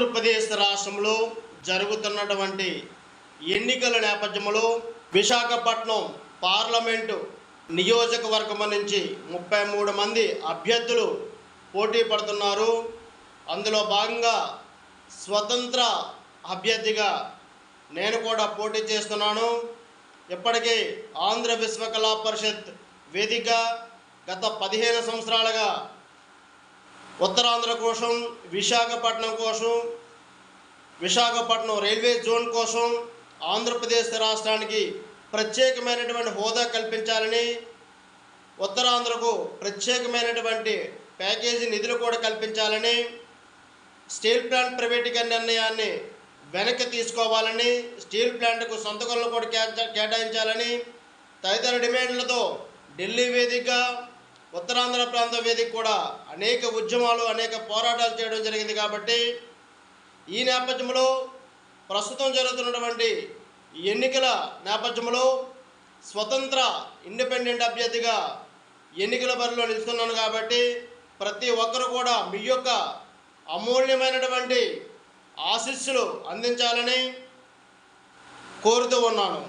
ఆంధ్రప్రదేశ్ రాష్ట్రంలో జరుగుతున్నటువంటి ఎన్నికల నేపథ్యంలో విశాఖపట్నం పార్లమెంటు నియోజకవర్గం నుంచి ముప్పై మూడు మంది అభ్యర్థులు పోటీ పడుతున్నారు. అందులో భాగంగా స్వతంత్ర అభ్యర్థిగా నేను కూడా పోటీ చేస్తున్నాను. ఇప్పటికే ఆంధ్ర విశ్వకళా పరిషత్ వేదిక గత పదిహేను సంవత్సరాలుగా ఉత్తరాంధ్ర కోసం విశాఖపట్నం కోసం విశాఖపట్నం రైల్వే జోన్ కోసం ఆంధ్రప్రదేశ్ రాష్ట్రానికి ప్రత్యేకమైనటువంటి హోదా కల్పించాలని ఉత్తరాంధ్రకు ప్రత్యేకమైనటువంటి ప్యాకేజీ నిధులు కూడా కల్పించాలని స్టీల్ ప్లాంట్ ప్రైవేటీకరణ నిర్ణయాన్ని వెనక్కి తీసుకోవాలని స్టీల్ ప్లాంట్కు సొంతకులను కూడా కేటాయించాలని తదితర డిమాండ్లతో ఢిల్లీ వేదికగా ఉత్తరాంధ్ర ప్రాంత వేదిక కూడా అనేక ఉద్యమాలు అనేక పోరాటాలు చేయడం జరిగింది కాబట్టి ఈ నేపథ్యంలో ప్రస్తుతం జరుగుతున్నటువంటి ఎన్నికల నేపథ్యంలో స్వతంత్ర ఇండిపెండెంట్ అభ్యర్థిగా ఎన్నికల బరిలో నిలుస్తున్నాను కాబట్టి ప్రతి ఒక్కరు కూడా మీ యొక్క అమూల్యమైనటువంటి ఆశీస్సులు అందించాలని కోరుతూ ఉన్నాను.